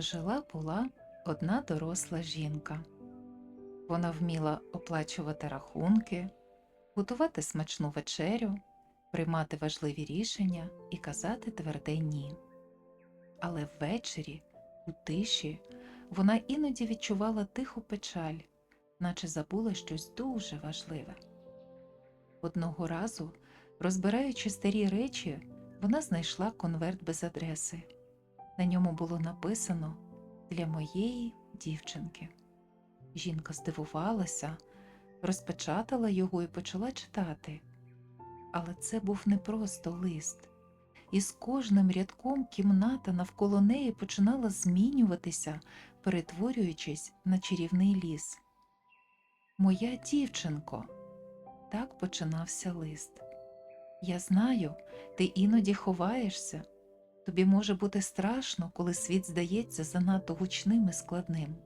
Жила була одна доросла жінка. Вона вміла оплачувати рахунки, готувати смачну вечерю, приймати важливі рішення і казати тверде ні. Але ввечері, у тиші, іноді іноді відчувала тиху печаль, наче забула щось дуже важливе. Одного разу, розбираючи старі речі, вона знайшла конверт без адреси. На ньому було написано для моєї дівчинки. Жінка здивувалася, розпечатала його і почала читати. Але це був не просто лист, і з кожним рядком кімната навколо неї починала змінюватися, перетворюючись на чарівний ліс. Моя дівчинко, так починався лист. Я знаю, ти іноді ховаєшся. Тобі може бути страшно, коли світ здається занадто гучним і складним.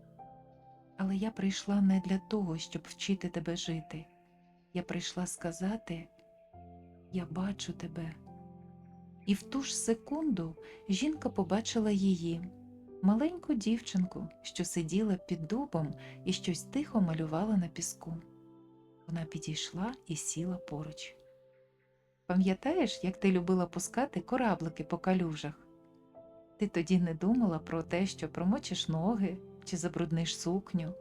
Але я прийшла не для того, щоб вчити тебе жити. Я прийшла сказати Я бачу тебе. І в ту ж секунду жінка побачила її, маленьку дівчинку, що сиділа під дубом і щось тихо малювала на піску. Вона підійшла і сіла поруч. Пам'ятаєш, як ти любила пускати кораблики по калюжах? Ти тоді не думала про те, що промочиш ноги чи забрудниш сукню.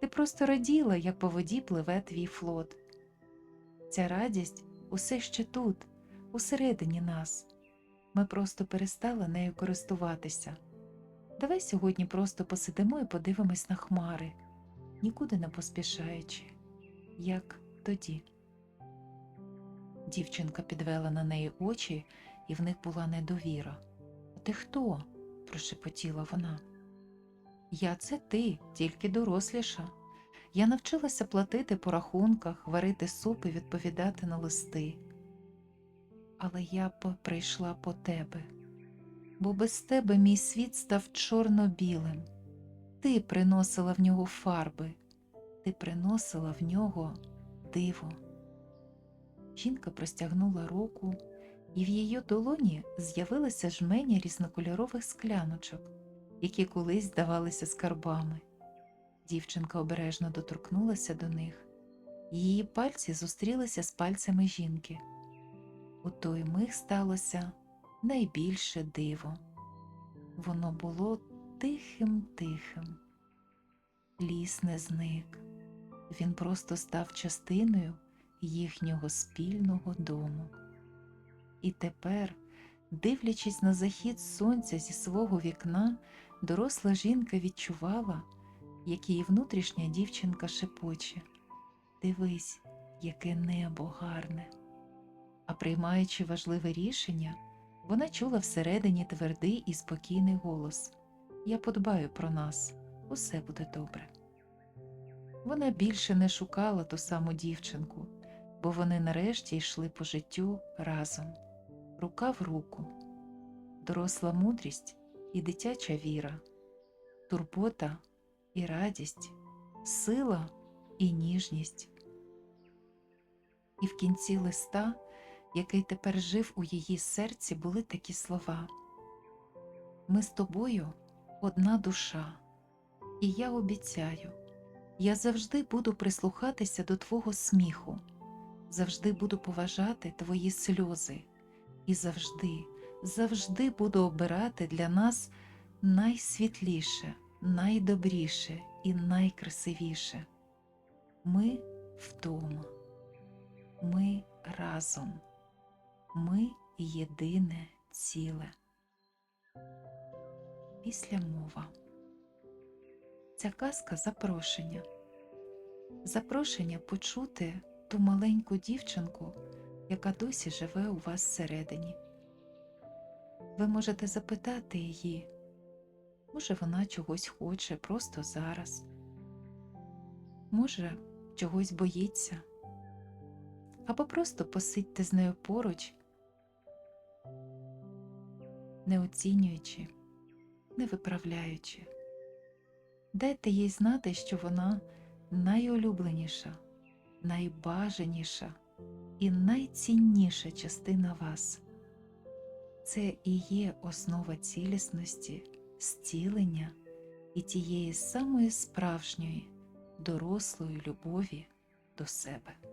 Ти просто раділа, як по воді пливе твій флот. Ця радість усе ще тут, усередині нас. Ми просто перестали нею користуватися. Давай сьогодні просто посидимо і подивимось на хмари, нікуди не поспішаючи, як тоді. Дівчинка підвела на неї очі, і в них була недовіра. Ти хто? прошепотіла вона. Я це ти, тільки доросліша. Я навчилася платити по рахунках, варити суп і відповідати на листи. Але я б прийшла по тебе, бо без тебе мій світ став чорно-білим. Ти приносила в нього фарби, ти приносила в нього диво. Жінка простягнула руку, і в її долоні з'явилися жменя різнокольорових скляночок, які колись здавалися скарбами. Дівчинка обережно доторкнулася до них, її пальці зустрілися з пальцями жінки. У той миг сталося найбільше диво. Воно було тихим тихим. Ліс не зник, він просто став частиною їхнього спільного дому. І тепер, дивлячись на захід сонця зі свого вікна, доросла жінка відчувала, як її внутрішня дівчинка шепоче Дивись, яке небо гарне. А приймаючи важливе рішення, вона чула всередині твердий і спокійний голос Я подбаю про нас, усе буде добре. Вона більше не шукала ту саму дівчинку, бо вони нарешті йшли по життю разом, рука в руку, доросла мудрість і дитяча віра, турбота і радість, сила і ніжність. І в кінці листа, який тепер жив у її серці, були такі слова. Ми з тобою одна душа, і я обіцяю, я завжди буду прислухатися до твого сміху завжди буду поважати твої сльози і завжди, завжди буду обирати для нас найсвітліше, найдобріше і найкрасивіше. Ми вдома, ми разом, ми єдине ціле. Після мова. Ця казка запрошення. Запрошення почути ту маленьку дівчинку, яка досі живе у вас всередині. Ви можете запитати її, може, вона чогось хоче просто зараз, може, чогось боїться, або просто посидьте з нею поруч, не оцінюючи, не виправляючи. Дайте їй знати, що вона найулюбленіша найбажаніша і найцінніша частина вас. Це і є основа цілісності, зцілення і тієї самої справжньої, дорослої любові до себе.